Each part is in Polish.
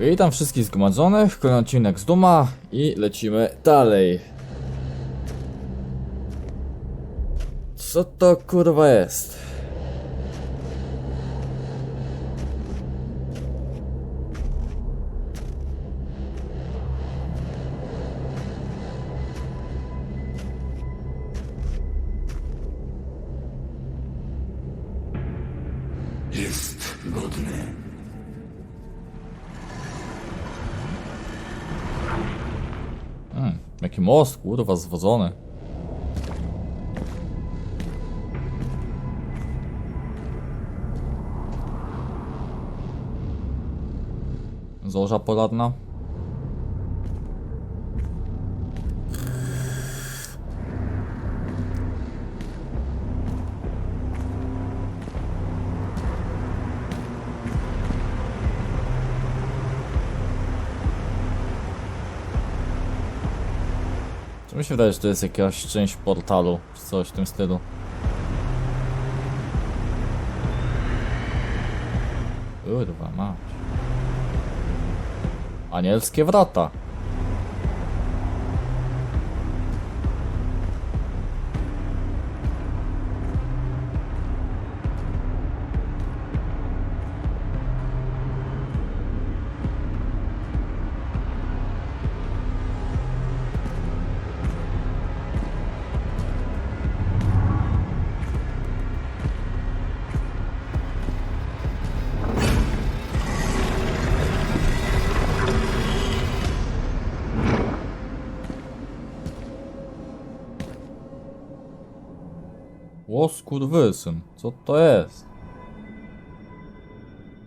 Witam wszystkich zgromadzonych, kolejny odcinek z Duma i lecimy dalej. Co to kurwa jest? Jaki most, kurwa, zwodzony. Zorza polarna. Czy mi się wydaje, że to jest jakaś część portalu, czy coś w tym stylu. Kurwa, mać. Anielskie wrota. O skurwysyn, co to jest?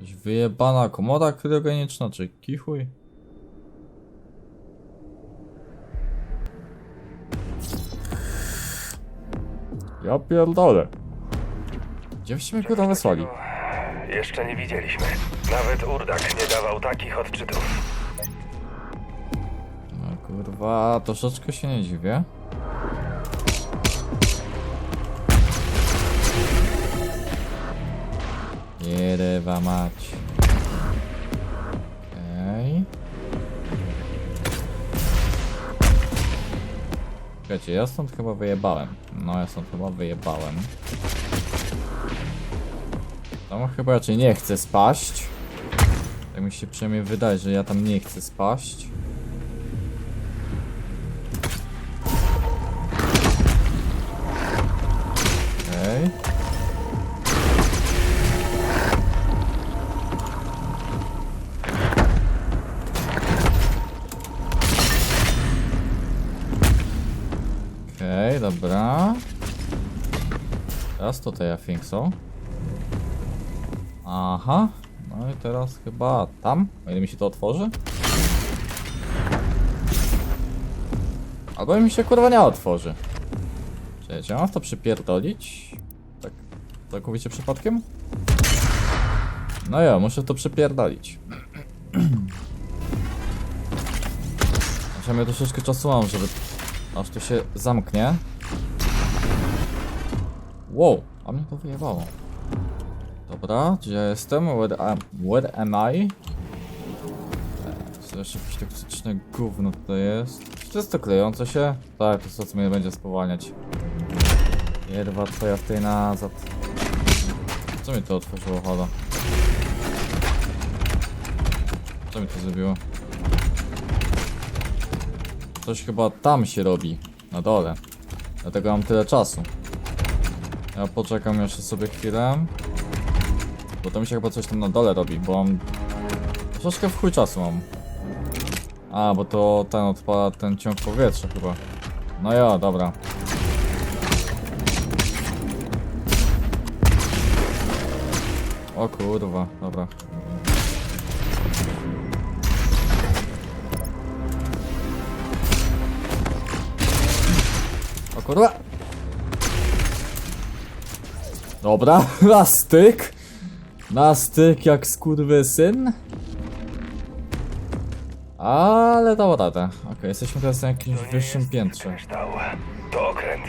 Jakaś wyjebana komoda kryogeniczna, czy kichuj? Ja pierdolę. Gdzie wyście mnie kurwa wysłali? Jeszcze nie widzieliśmy. Nawet Urdak nie dawał takich odczytów. No kurwa, troszeczkę się nie dziwię. Jerewa mać. Okej. Czekajcie, ja stąd chyba wyjebałem. No, ja stąd chyba wyjebałem. Tam chyba raczej nie chcę spaść. Tak mi się przynajmniej wydaje, że ja tam nie chcę spaść. Teraz tutaj I think so. Aha. No i teraz chyba tam, o ile mi się to otworzy. Albo mi się kurwa nie otworzy. Cześć, ja mam w to przypierdolić? Tak, całkowicie przypadkiem? No ja, muszę to przypierdolić. Możemy troszeczkę czasu mam, żeby aż to się zamknie. Wow, a mnie to wyjebało. Dobra, gdzie ja jestem? Where am, where am I? Co jeszcze jakieś toksyczne gówno tutaj jest? Czy to jest to klejące się? Tak, to to co mnie będzie spowalniać. Jerwa twoja w tej nazad. Co mi to otworzyło, hola? Co mi to zrobiło? Coś chyba tam się robi, na dole. Dlatego mam tyle czasu. Ja poczekam jeszcze sobie chwilę. Bo to mi się chyba coś tam na dole robi, bo mam... Troszeczkę w chuj czasu mam. A, bo to ten odpala ten ciąg powietrza chyba. No ja, dobra. O kurwa, dobra. O kurwa! Dobra, na styk. Na styk jak skurwysyn. Ale dało radę. Okej, jesteśmy teraz na jakimś To nie wyższym jest piętrze. kryształ. To okręt.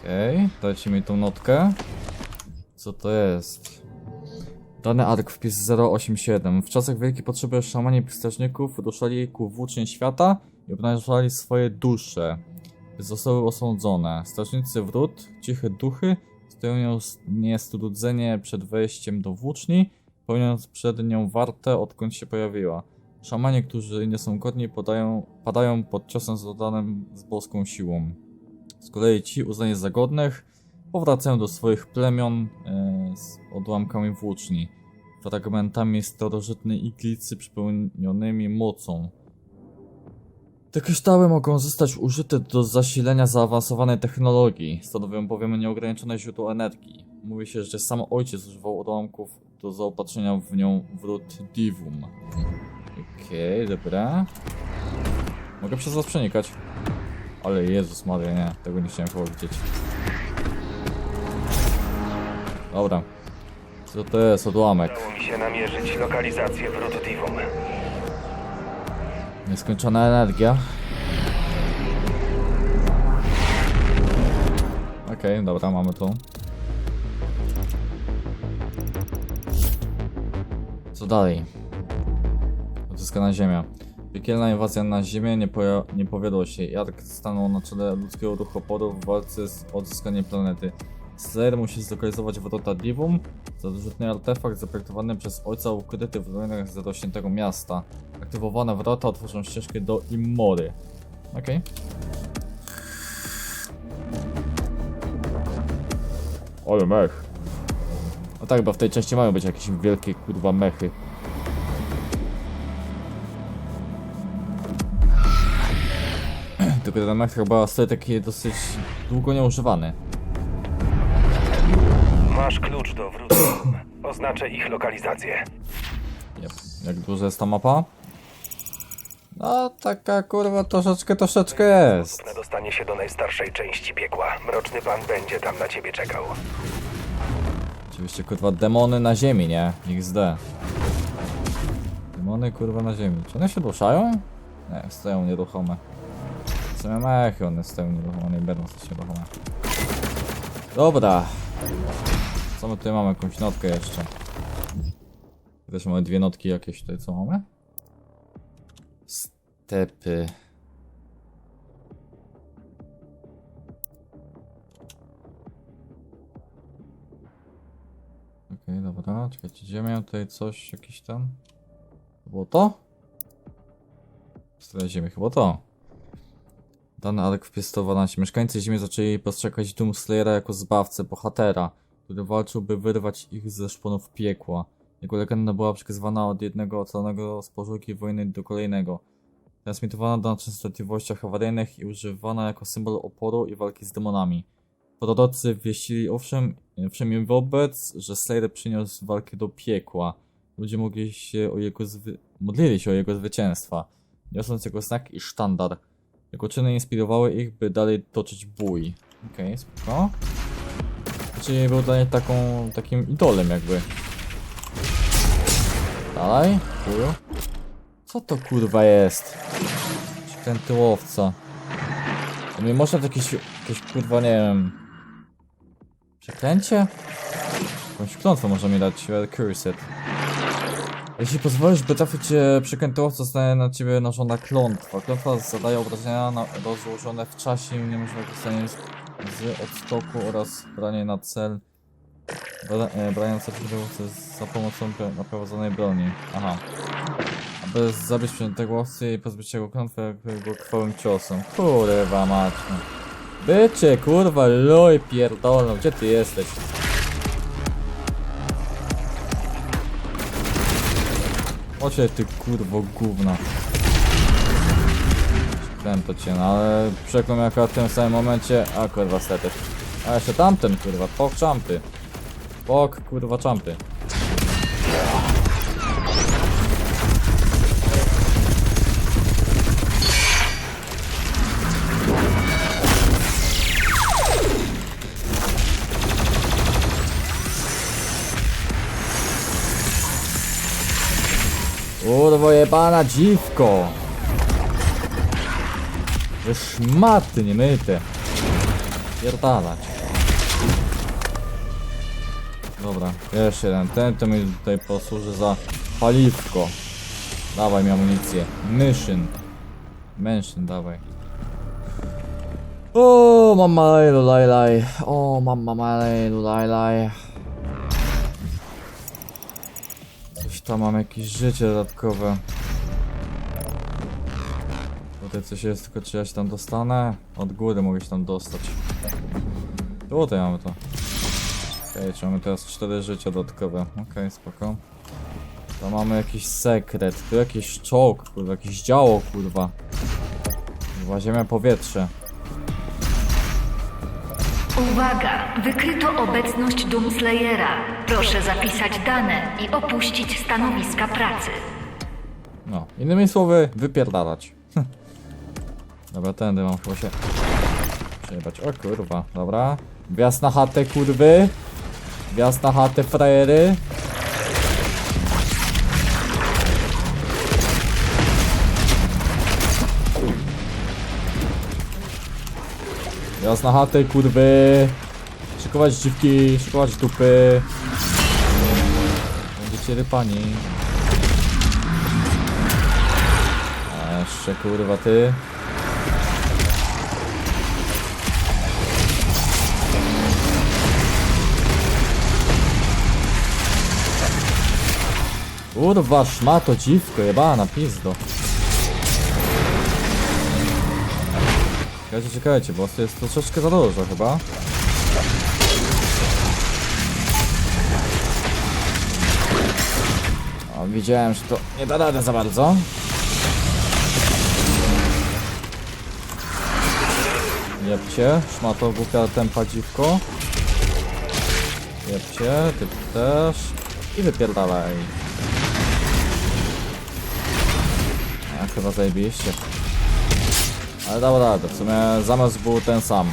Okej, dajcie mi tą notkę. Co to jest? Dany ark wpis 087. W czasach wielkiej potrzeby szamani strażników ruszali ku włócznie świata i obnażali swoje dusze. Zostały osądzone. Strażnicy wrót, ciche duchy, stoją niestrudzenie przed wejściem do włóczni, pełniąc przed nią wartę, odkąd się pojawiła. Szamanie, którzy nie są godni, podają, padają pod ciosem zadanym z boską siłą. Z kolei ci uznani za godnych powracają do swoich plemion e, z odłamkami włóczni, fragmentami starożytnej iglicy przypełnionymi mocą. Te kryształy mogą zostać użyte do zasilenia zaawansowanej technologii, stanowią bowiem nieograniczone źródło energii. Mówi się, że sam ojciec używał odłamków do zaopatrzenia w nią wrót Divum. Okej, dobra. Mogę przez was przenikać. Ale Jezus Maria, nie, tego nie chciałem chyba widzieć. Dobra. Co to jest? Odłamek. Udało mi się namierzyć lokalizację wrót Divum. Nieskończona energia. Okej, dobra, mamy to. Co dalej? Odzyskana ziemia. Piekielna inwazja na ziemię nie, nie powiodło się. Jark stanął na czele ludzkiego ruchu oporu w walce z odzyskaniem planety. Slayer musi zlokalizować wrota Divum, starożytny artefakt zaprojektowany przez ojca ukryty w ruinach zarośniętego miasta. Aktywowane wrota otworzą ścieżkę do Immory. Okej. Ale mech. No tak, bo w tej części mają być jakieś wielkie kurwa mechy. Tylko ten mech chyba stoi taki dosyć długo nieużywany. Masz klucz do Divum. Oznaczę ich lokalizację. Yep. Jak duża jest ta mapa? No, taka kurwa troszeczkę, troszeczkę jest. Na dostanie się do najstarszej części piekła. Mroczny pan będzie tam na ciebie czekał. Oczywiście kurwa demony na ziemi, nie? XD. Demony kurwa na ziemi. Czy one się ruszają? Nie, stoją nieruchome. Same mechy, one stoją nieruchome, nie będą stać nieruchome. Dobra. Co my tutaj mamy? Jakąś notkę jeszcze. Też mamy dwie notki jakieś tutaj, co mamy? Stepy. Okej, dobra, czekajcie, gdzie miałem tutaj coś, jakiś tam? To było to? Stronę ziemi, chyba to. Dany ark wpiestowano się. Mieszkańcy Ziemi zaczęli postrzegać Doomslayera jako zbawcę, bohatera, który walczył, by wyrwać ich ze szponów piekła. Jego legenda była przekazywana od jednego ocalonego z pożółki wojny do kolejnego. Transmitowana na częstotliwościach awaryjnych i używana jako symbol oporu i walki z demonami. Prorocy wieścili owszem, wobec, że Slayer przyniósł walkę do piekła. Ludzie mogli się o jego zwy... modlili się o jego zwycięstwa, niosąc jego znak i sztandar. Jego czyny inspirowały ich, by dalej toczyć bój. Okej, okay, spoko. Czyli był dla nich taką, takim idolem jakby. Dalej, chuju. Co to kurwa jest? Ten tyłowca. To nie można to jakieś, jakieś kurwa, nie wiem... Przeklęcie? Jakąś klątwę może mi dać, cursed. Jeśli pozwolisz, by trafić cię przekrętowca, zostanie na ciebie nałożona klątwa. Klątwa zadaje obrażenia na, rozłożone w czasie i niemożliwe korzystanie z, z odskoku oraz branie na cel. Bra, e, branie na cel przekrętowcy za pomocą pro- naprowadzonej broni. Aha. Aby zabić przejętego łowcy i pozbyć się jego klątwy jego krwawym ciosem. Kurwa no. Bycie, kurwa, loj pierdolą, gdzie ty jesteś? Ocie ty kurwo gówna. To cię, no ale przeklął akurat w tym samym momencie. A kurwa stety. A jeszcze tamten kurwa, pok czampy. Pok kurwa czampy. Kurwo jebana dziwko! Wy szmaty niemyte. Pierdalać. Dobra, jeszcze jeden. Ten to mi tutaj posłuży za paliwko. Dawaj mi amunicję. Mission. Mention, dawaj. O, mama lejlu laj O, mama lejlu laj Coś tam mam jakieś życie dodatkowe. Tutaj coś jest, tylko czy ja się tam dostanę? Od góry mogę się tam dostać. Tutaj mamy to. Okej, okay, mamy teraz 4 życia dodatkowe. Okej, spoko. To mamy jakiś sekret. Tu jakiś czołg, kurwa, jakieś działo, kurwa. Kurwa, ziemia, powietrze. Uwaga! Wykryto obecność Doomslayera. Proszę zapisać dane i opuścić stanowiska pracy. No, innymi słowy, wypierdalać. dobra, tędy mam chyba się przejebać. O kurwa, dobra. Wjazd na chatę, kurwy. Wjazd na chatę, frajery. Wjazd na chatę, kurwy. Szykować dziwki, szykować dupy. Będziecie rypani. Jeszcze kurwa ty. Kurwa szmato dziwko jebana pizdo. Czekajcie, czekajcie, bo to jest troszeczkę za dużo chyba. O, widziałem, że to nie da rady za bardzo. Jebcie, szmato głupia tempa dziwko. Jebcie, ty też. I wypierdalaj. A chyba zajebiście. Ale dał radę, w sumie zamysł był ten sam.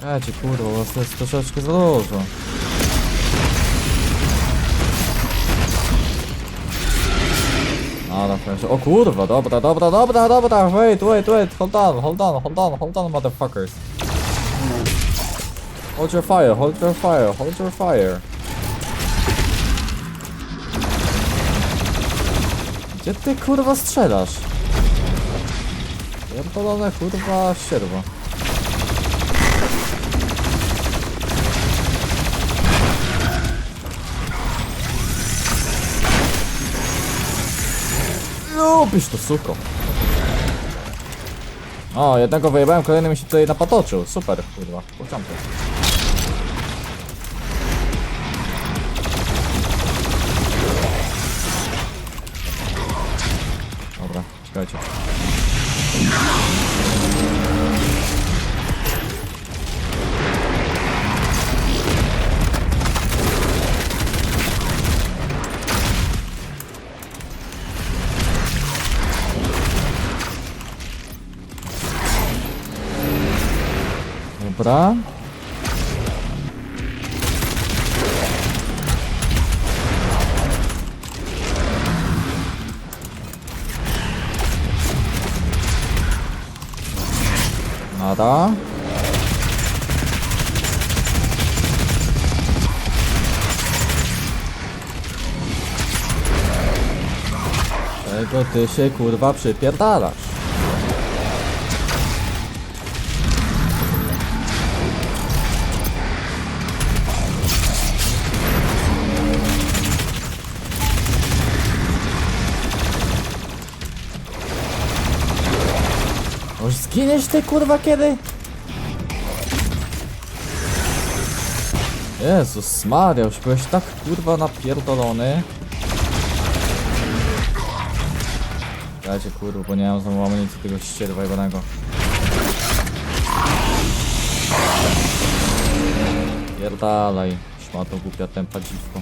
Czekajcie, kurwa, to jest troszeczkę za dużo. Dobra, o kurwa, dobra, dobra, dobra, dobra, wait, wait, wait, hold on, hold on, hold on, hold on, motherfuckers. Hold your fire, hold your fire, hold your fire. Gdzie ty kurwa strzelasz? Pierdolone kurwa sierwo. Lubisz to suko. O, jednego wyjebałem, kolejny mi się tutaj napatoczył. Super, kurwa, początek. Dobra, czekajcie. Dobra. Nada. Czego ty się kurwa przypierdalasz? Już zginiesz ty kurwa kiedy? Jezus Maria, już byłeś tak kurwa napierdolony. Dajcie kurwa, bo nie mam znowu amunicji tego ścierwa jebanego. Pierdalaj, szmato głupia tempa dziwko.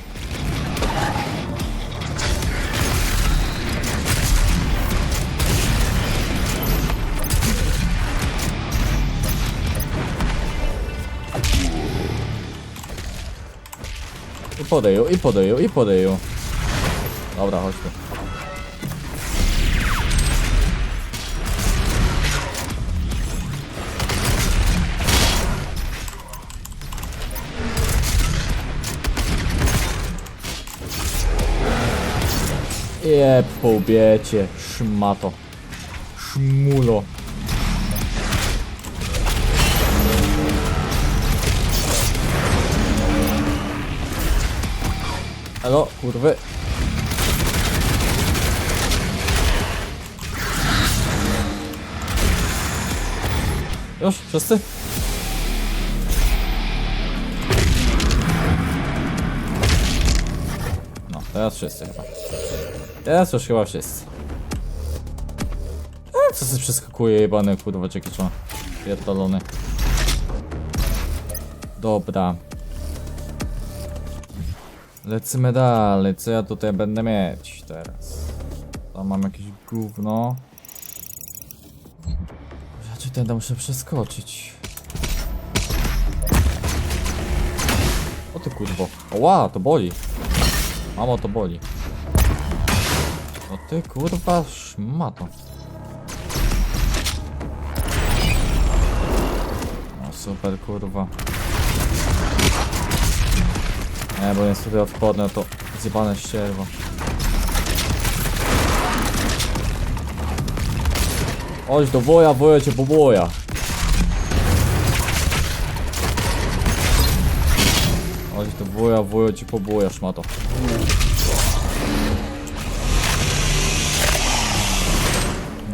podeju, i podeju, i podeju. Dobra, chodźmy. Jeb, poubiecie, szmato, szmulo. Elo, kurwy. Już, wszyscy? No, teraz wszyscy chyba. Teraz już chyba wszyscy. A co się przeskakuje jebany kurwa Jackie Chan. Pierdolony. Dobra. Lecimy dalej, co ja tutaj będę mieć teraz? Tam mam jakieś gówno. Raczej tędy muszę przeskoczyć. O ty kurwo. Ła, to boli. Mamo, to boli. O ty kurwa szmato. O super kurwa. Nie, bo jest tutaj odporne to zjebane ścierwo. Chodź do woja, woja cię poboja. Chodź do woja, woja cię poboja, szmato.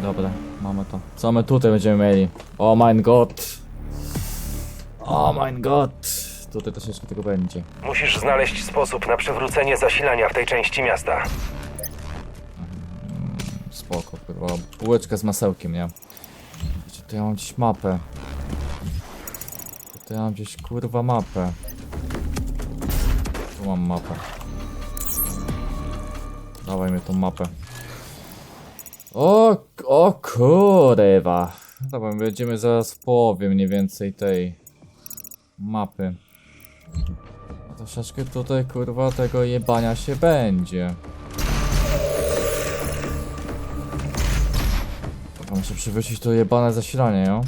Dobra, mamy to. Co my tutaj będziemy mieli? Oh my god. Oh my god. Tutaj troszeczkę tego będzie. Musisz znaleźć sposób na przywrócenie zasilania w tej części miasta. Spoko, kurwa. Bułeczka z masełkiem, nie? Gdzie to ja mam gdzieś mapę? To ja mam gdzieś kurwa mapę. Tu mam mapę. Dawaj mi tą mapę. O, o kurwa. Dobra, będziemy zaraz w połowie mniej więcej tej mapy. Troszeczkę tutaj kurwa tego jebania się będzie. Dobra, Muszę przywrócić to jebane zasilanie, jo?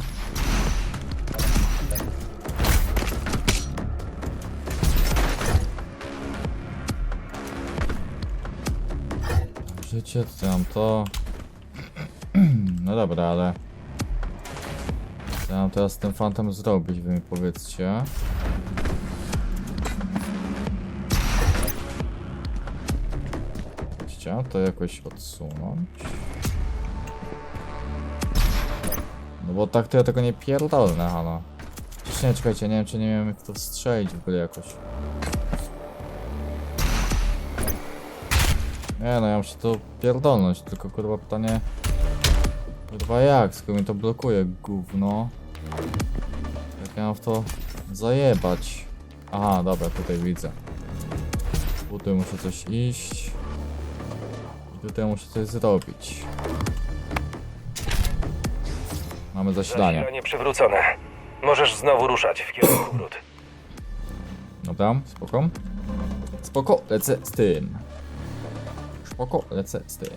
Życie, mam to. No dobra, ale... Co ja mam teraz z tym fantem zrobić, wy mi powiedzcie. Chciałem to jakoś odsunąć. No bo tak to ja tego nie pierdolnę, halo. Przecież nie, czekajcie, nie wiem czy nie wiem jak to strzelić w ogóle jakoś. Nie no, ja muszę to pierdolnąć, tylko kurwa pytanie... Kurwa jak, skoro mi to blokuje, gówno. Jak ja mam w to zajebać? Aha, dobra, tutaj widzę. Tutaj muszę coś iść. Tutaj muszę coś zrobić. Mamy zasilanie. Zasilanie przywrócone. Możesz znowu ruszać w kierunku wrót. Dobra, spoko. Spoko, lecę z tym. Spoko, lecę z tym.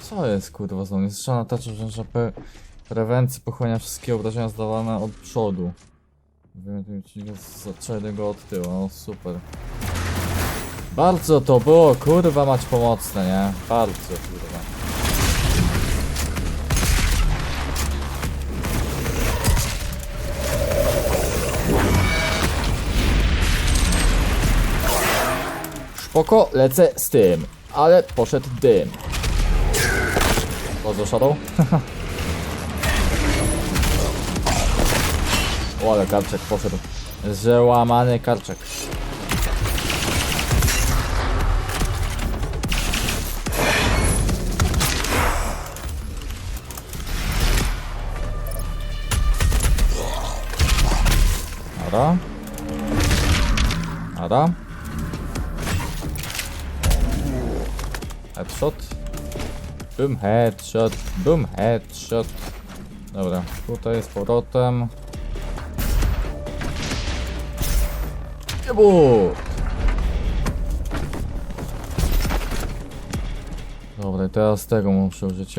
Co jest kurwa znowu? Jest szana tarcza wręcz pre prewencji pochłania wszystkie obrażenia zdawane od przodu. Zaczęli go od tyłu, no super. Bardzo to było kurwa mać pomocne, nie? Bardzo kurwa. Spoko, lecę z tym, ale poszedł dym. Pozdro Shadow. o, ale karczek poszedł. Załamany karczek. Ara. Ara. Headshot. Boom, headshot. Boom, headshot. Dobra, tutaj z powrotem. Jebu! Dobra, teraz tego muszę użyć.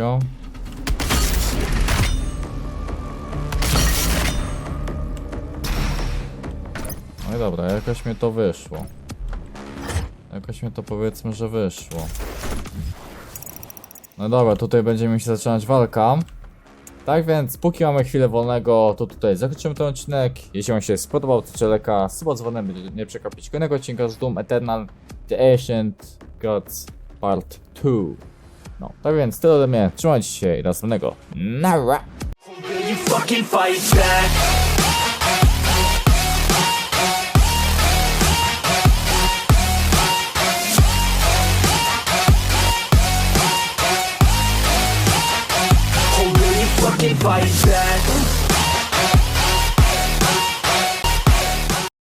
No dobra, jakoś mi to wyszło. Jakoś mi to powiedzmy, że wyszło. No dobra, tutaj będziemy się zaczynać walka. Tak więc, póki mamy chwilę wolnego, to tutaj zakończymy ten odcinek. Jeśli wam się spodobał, to czeka suba dzwonem, by nie przegapić kolejnego odcinka z Doom Eternal The Ancient Gods Part 2. No, tak więc tyle ode mnie. Trzymajcie się i następnego. Nara! fight back.